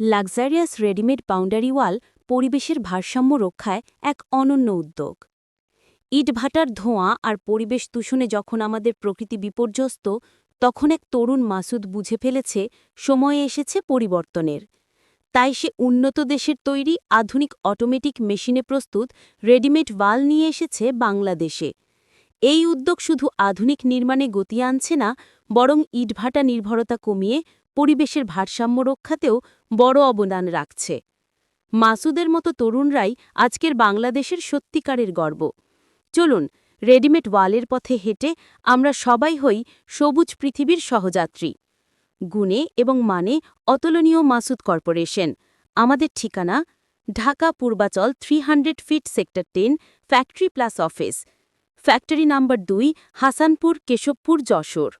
Luxurious readymade boundary wall পরিবেশের ভারসাম্য রক্ষায় এক অনন্য উদ্যোগ। ইটভাটার ধোঁয়া আর পরিবেশ দূষণে যখন আমাদের প্রকৃতি বিপর্যস্ত, তখন এক তরুণ মাসুদ বুঝে ফেলেছে, সময়ে এসেছে পরিবর্তনের। তাই সে উন্নত দেশের তৈরি আধুনিক অটোমেটিক মেশিনে প্রস্তুত রেডিমেড ওয়াল নিয়ে এসেছে বাংলাদেশে। এই উদ্যোগ শুধু আধুনিক নির্মাণে গতি আনছে না, বরং ইটভাটা নির্ভরতা কমিয়ে পরিবেশের ভারসাম্য রক্ষাতেও বড় অবদান রাখছে। মাসুদের মতো তরুণরাই আজকের বাংলাদেশের সত্যিকারের গর্ব। চলুন, রেডিমেড ওয়ালের পথে হেঁটে আমরা সবাই হই সবুজ পৃথিবীর সহযাত্রী। গুণে এবং মানে অতুলনীয় মাসুদ কর্পোরেশন। আমাদের ঠিকানা, Dhaka Purbachal three feet sector ten factory plus office factory number দুই, হাসানপুর, কেশবপুর, যশোর।